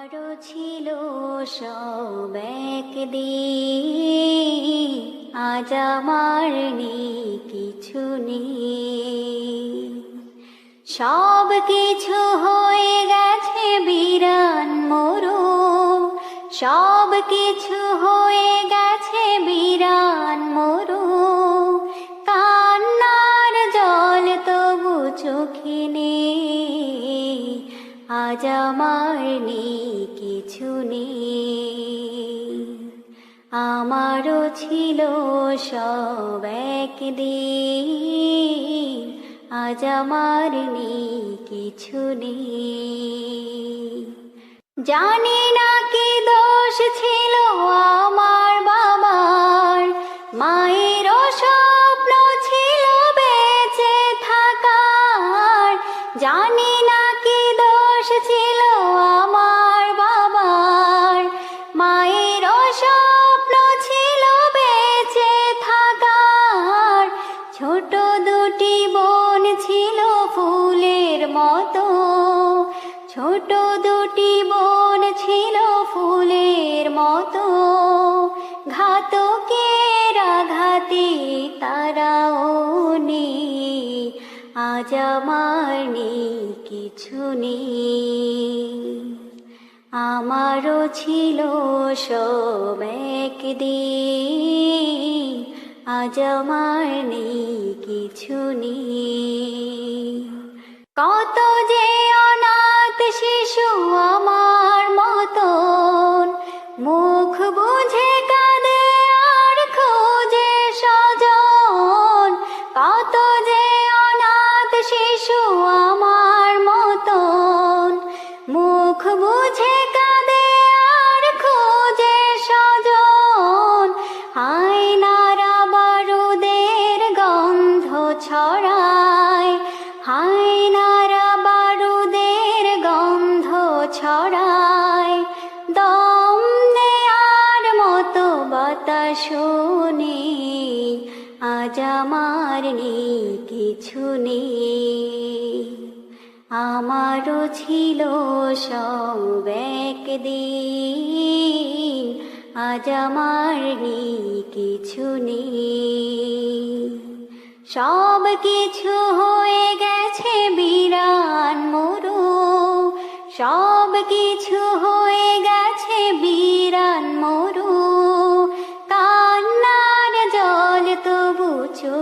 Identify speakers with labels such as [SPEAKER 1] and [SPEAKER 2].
[SPEAKER 1] আমারও ছিল সব একদিন। আজ আমার নেই কিছু নেই। সব কিছু হয়ে গেছে বিরান মরু। সব কিছু হয়ে গেছে বিরান মরু। আজ কিছু নেই আমারও ছিল সব একদিন, আজ আমার কিছু নেই জানি না কি দোষ ছিল আমার বাবার, মায়ের স্বপ্ন ছিল বেঁচে থাকার। জানি ছোট দুটি বোন ছিল ফুলের মতো। ঘাতকের আঘাতে তারাও নেই। আজ আমার কিছু নেই। আমারও ছিল সব একদিন। আজ আমার কিছু নেই। কত যে শিশু আমার মতন। মুখ বুঝে কাঁদে আর খোঁজে সজন কত যে অনাথ শিশু আমার মতন। মুখ বুঝে নেই আজ আমার নেই কিছু নেই। আমারও ছিল সব একদিন, আজ আমার নেই কিছু নেই। সব কিছু হয়ে গেছে বিরান মরু, সব কিছু হয়ে গেছে